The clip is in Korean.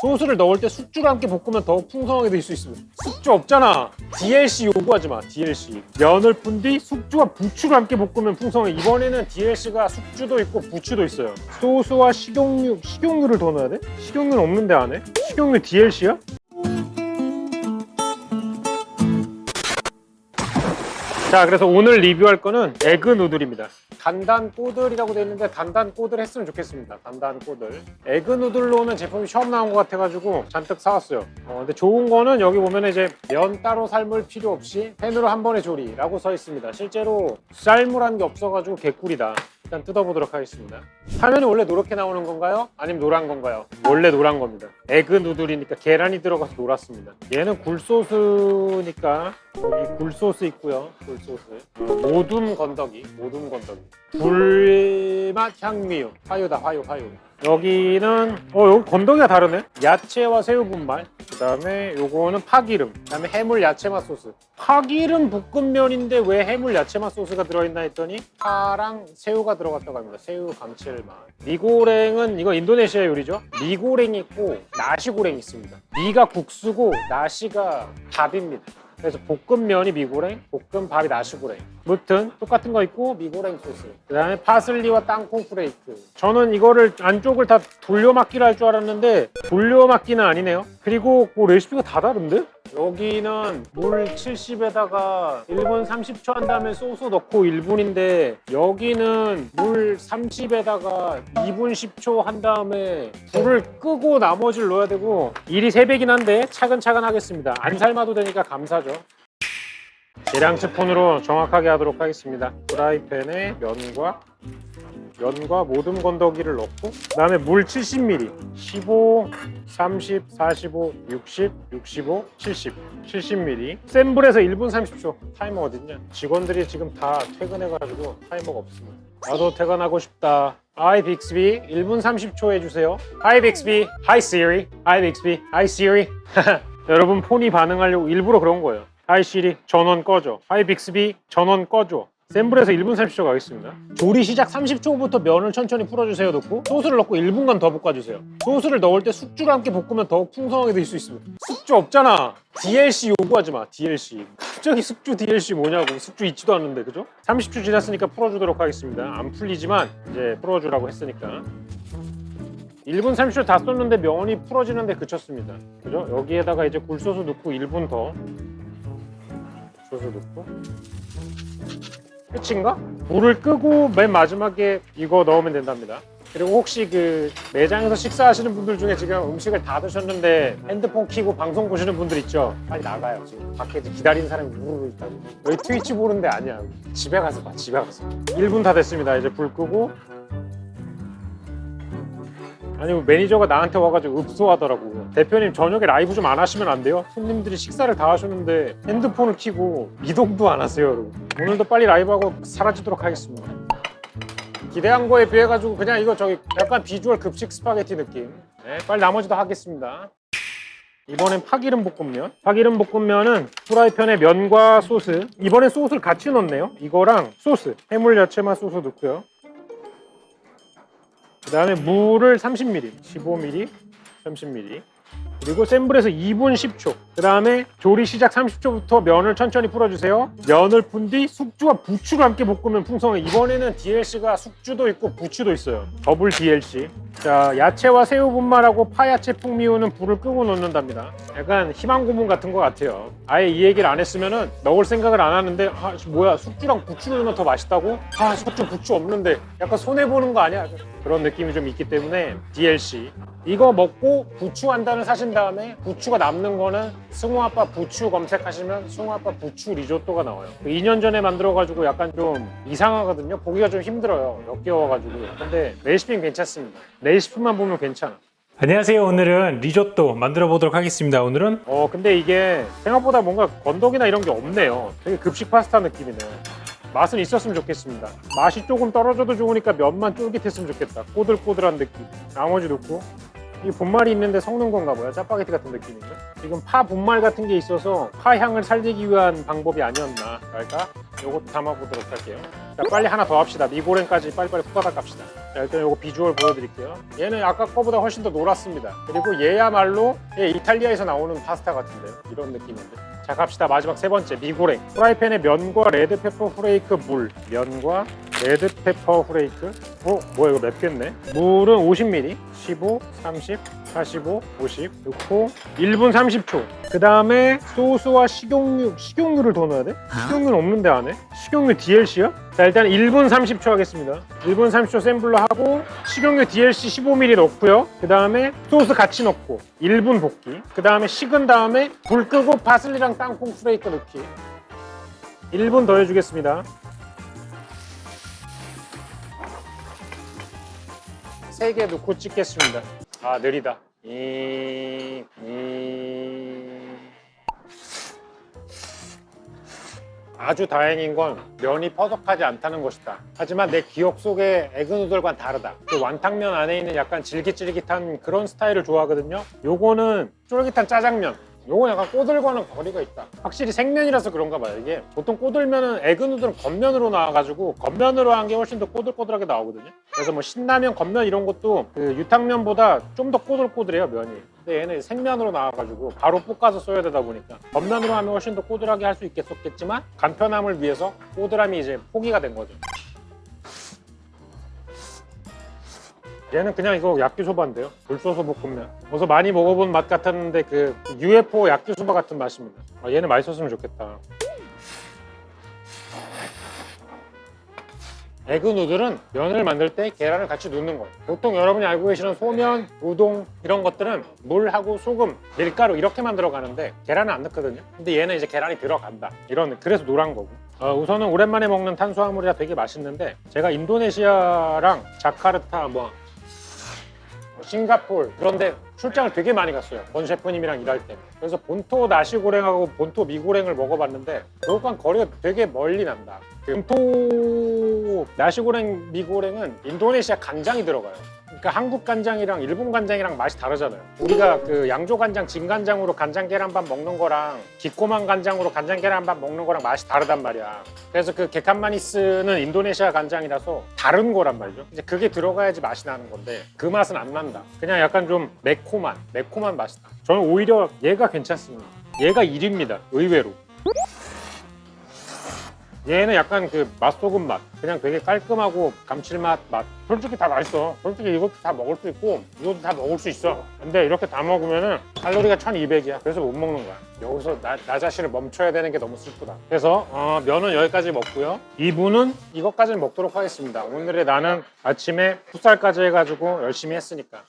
소스를 넣을 때 숙주를 함께 볶으면 더욱 풍성하게 될 수 있습니다. 숙주 없잖아. DLC 요구하지 마. DLC. 면을 푼 뒤 숙주와 부추를 함께 볶으면 풍성해. 이번에는 DLC가 숙주도 있고 부추도 있어요. 소스와 식용유, 식용유를 더 넣어야 돼? 식용유는 없는데 안에? 식용유 DLC야? 자, 그래서 오늘 리뷰할 거는 에그 누들입니다. 단단 꼬들이라고 되어 있는데 단단 꼬들 했으면 좋겠습니다. 단단 꼬들. 에그 누들로는 제품이 처음 나온 것 같아가지고 잔뜩 사왔어요. 어, 근데 좋은 거는 여기 보면 이제 면 따로 삶을 필요 없이 팬으로 한 번에 조리라고 써 있습니다. 실제로 쌀물한 게 없어가지고 개꿀이다. 일단 뜯어보도록 하겠습니다. 화면이 원래 노랗게 나오는 건가요? 아니면 노란 건가요? 원래 노란 겁니다. 에그 누들이니까 계란이 들어가서 노랗습니다. 얘는 굴소스니까 여기 굴소스 있고요. 굴소스. 어, 모둠 건더기. 모둠 건더기. 불맛 향미유. 화유다 화유 화유. 여기는 어 여기 건더기가 다르네. 야채와 새우 분말. 그 다음에 요거는 파기름. 그 다음에 해물 야채맛 소스. 파기름 볶음면인데 왜 해물 야채맛 소스가 들어있나 했더니 파랑 새우가 들어갔다고 합니다. 새우 감칠맛. 미고랭은 이거 인도네시아 요리죠. 미고랭 있고 나시고랭 있습니다. 미가 국수고 나시가 밥입니다. 그래서 볶음면이 미고랭, 볶음밥이 나시고랭. 무튼 똑같은 거 있고 미고랭 소스. 그다음에 파슬리와 땅콩 프레이크. 저는 이거를 안쪽을 다 돌려막기를 할 줄 알았는데 돌려막기는 아니네요. 그리고 뭐 레시피가 다 다른데? 여기는 물 70에다가 1분 30초 한 다음에 소스 넣고 1분인데 여기는 물 30에다가 2분 10초 한 다음에 불을 끄고 나머지를 넣어야 되고 일이 3배긴 한데 차근차근 하겠습니다. 안 삶아도 되니까 감사죠. 계량 스푼으로 정확하게 하도록 하겠습니다. 프라이팬에 면과 면과 모듬 건더기를 넣고 그다음에 물 70ml 15, 30, 45, 60, 65, 70 70ml 센 불에서 1분 30초 타이머 어딨냐? 직원들이 지금 다 퇴근해가지고 타이머가 없습니다. 나도 퇴근하고 싶다. Hi 빅스비 1분 30초 해주세요. Hi 빅스비 Hi Siri. Hi 빅스비 Hi Siri. 여러분 폰이 반응하려고 일부러 그런 거예요 Hi Siri 전원 꺼줘 Hi 빅스비 전원 꺼줘 센 불에서 1분 30초 가겠습니다. 조리 시작 30초 부터 면을 천천히 풀어주세요 넣고 소스를 넣고 1분간 더 볶아주세요. 소스를 넣을 때 숙주를 함께 볶으면 더욱 풍성하게 될 수 있습니다. 숙주 없잖아. DLC 요구하지 마. DLC. 갑자기 숙주 DLC 뭐냐고. 숙주 있지도 않는데 그죠? 30초 지났으니까 풀어주도록 하겠습니다. 안 풀리지만 이제 풀어주라고 했으니까. 1분 30초 다 썼는데 면이 풀어지는데 그쳤습니다. 그죠? 여기에다가 이제 굴소스 넣고 1분 더 소스 넣고 끝인가? 불을 끄고 맨 마지막에 이거 넣으면 된답니다. 그리고 혹시 그 매장에서 식사하시는 분들 중에 지금 음식을 다 드셨는데 핸드폰 켜고 방송 보시는 분들 있죠? 빨리 나가요. 지금 밖에 기다리는 사람이 우르르 있다고. 여기 트위치 보는데 아니야. 집에 가서 봐. 집에 가서. 1분 다 됐습니다. 이제 불 끄고 아니 매니저가 나한테 와가지고 읍소하더라고. 대표님 저녁에 라이브 좀 안 하시면 안 돼요? 손님들이 식사를 다 하셨는데 핸드폰을 켜고 이동도 안 하세요 여러분. 오늘도 빨리 라이브하고 사라지도록 하겠습니다. 기대한 거에 비해 가지고 그냥 이거 저기 약간 비주얼 급식 스파게티 느낌. 네, 빨리 나머지도 하겠습니다. 이번엔 파기름 볶음면. 파기름 볶음면은 프라이팬에 면과 소스. 이번엔 소스를 같이 넣네요. 이거랑 소스. 해물 야채맛 소스 넣고요 그 다음에 물을 30ml, 15ml, 30ml 그리고 센 불에서 2분 10초. 그 다음에 조리 시작 30초부터 면을 천천히 풀어주세요. 면을 푼 뒤 숙주와 부추를 함께 볶으면 풍성해. 이번에는 DLC가 숙주도 있고 부추도 있어요. 더블 DLC 자 야채와 새우 분말하고 파야채 풍미우는 불을 끄고 넣는답니다. 약간 희망 고문 같은 것 같아요. 아예 이 얘기를 안 했으면은 넣을 생각을 안 하는데 아 뭐야 숙주랑 부추를 넣으면 더 맛있다고? 아 숙주 부추 없는데. 약간 손해보는 거 아니야? 그런 느낌이 좀 있기 때문에 DLC 이거 먹고 부추 한 단을 사신 다음에 부추가 남는 거는 승우아빠 부추 검색하시면 승우아빠 부추 리조또가 나와요. 2년 전에 만들어가지고 약간 좀 이상하거든요. 보기가 좀 힘들어요. 역겨워가지고. 근데 레시피는 괜찮습니다 레시피만 보면 괜찮아 안녕하세요. 오늘은 리조또 만들어 보도록 하겠습니다. 오늘은 어 근데 이게 생각보다 뭔가 건더기나 이런 게 없네요 되게 급식 파스타 느낌이네 맛은 있었으면 좋겠습니다 맛이 조금 떨어져도 좋으니까 면만 쫄깃했으면 좋겠다 꼬들꼬들한 느낌 나머지 넣고 이 분말이 있는데 섞는 건가 봐요. 짜파게티 같은 느낌인가? 지금 파 분말 같은 게 있어서 파 향을 살리기 위한 방법이 아니었나 할까? 요것도 담아보도록 할게요. 자, 빨리 하나 더 합시다. 미고랭까지 빨리빨리 후다닥 갑시다. 자, 일단 요거 비주얼 보여드릴게요. 얘는 아까 거보다 훨씬 더 노랗습니다. 그리고 얘야말로 얘 이탈리아에서 나오는 파스타 같은데요. 이런 느낌인데. 자, 갑시다. 마지막 세 번째, 미고랭. 프라이팬에 면과 레드페퍼 후레이크 물. 면과 레드페퍼 후레이크. 어, 뭐야, 이거 맵겠네. 물은 50ml. 15, 30, 45, 50 넣고 1분 30초. 그 다음에 소스와 식용유, 식용유를 더 넣어야 돼? 식용유는 없는데 안에? 식용유 DLC야? 자 일단 1분 30초 하겠습니다. 1분 30초 센 불로 하고 식용유 DLC 15ml 넣고요. 그 다음에 소스 같이 넣고 1분 볶기. 그 다음에 식은 다음에 불 끄고 파슬리랑 땅콩 프레이크 넣기. 1분 더 해주겠습니다. 세개 넣고 찍겠습니다. 아 느리다. 이, 이... 아주 다행인 건 면이 퍼석하지 않다는 것이다. 하지만 내 기억 속의 에그누들과는 다르다. 그 완탕면 안에 있는 약간 질깃질깃한 그런 스타일을 좋아하거든요. 요거는 쫄깃한 짜장면. 요건 약간 꼬들과는 거리가 있다. 확실히 생면이라서 그런가 봐요. 이게 보통 꼬들면은 에그누들은 겉면으로 나와가지고 겉면으로 한 게 훨씬 더 꼬들꼬들하게 나오거든요. 그래서 뭐 신라면, 겉면 이런 것도 그 유탕면보다 좀 더 꼬들꼬들해요 면이. 근데 얘는 생면으로 나와가지고 바로 볶아서 써야 되다 보니까 겉면으로 하면 훨씬 더 꼬들하게 할 수 있겠었겠지만 간편함을 위해서 꼬들함이 이제 포기가 된 거죠. 얘는 그냥 이거 야끼소바인데요. 불소스 볶음면. 어서 많이 먹어본 맛 같았는데 그 UFO 야끼소바 같은 맛입니다. 아, 얘는 맛있었으면 좋겠다. 에그 누들은 면을 만들 때 계란을 같이 넣는 거예요. 보통 여러분이 알고 계시는 소면, 우동 이런 것들은 물하고 소금, 밀가루 이렇게만 들어가는데 계란은 안 넣거든요. 근데 얘는 이제 계란이 들어간다. 이런 그래서 노란 거고. 어, 우선은 오랜만에 먹는 탄수화물이라 되게 맛있는데 제가 인도네시아랑 자카르타 뭐 싱가폴 그런데 출장을 되게 많이 갔어요. 권 셰프님이랑 일할 때. 그래서 본토 나시고랭하고 본토 미고랭을 먹어봤는데 그것과는 거리가 되게 멀리 난다. 그 본토 나시고랭 미고랭은 인도네시아 간장이 들어가요. 그러니까 한국 간장이랑 일본 간장이랑 맛이 다르잖아요. 우리가 그 양조 간장, 진 간장으로 간장 계란밥 먹는 거랑 기꼬만 간장으로 간장 계란밥 먹는 거랑 맛이 다르단 말이야. 그래서 그 게칸마니스는 인도네시아 간장이라서 다른 거란 말이죠. 이제 그게 들어가야지 맛이 나는 건데 그 맛은 안 난다. 그냥 약간 좀 매콤한, 매콤한 맛이다. 저는 오히려 얘가 괜찮습니다. 얘가 1위입니다. 의외로. 얘는 약간 그 맛소금 맛. 그냥 되게 깔끔하고 감칠맛 맛. 솔직히 다 맛있어. 솔직히 이것도 다 먹을 수 있고 이것도 다 먹을 수 있어. 근데 이렇게 다 먹으면은 칼로리가 1200이야. 그래서 못 먹는 거야. 여기서 나, 나 자신을 멈춰야 되는 게 너무 슬프다. 그래서 어, 면은 여기까지 먹고요. 2부는 이것까지 먹도록 하겠습니다. 오늘의 나는 아침에 풋살까지 해가지고 열심히 했으니까.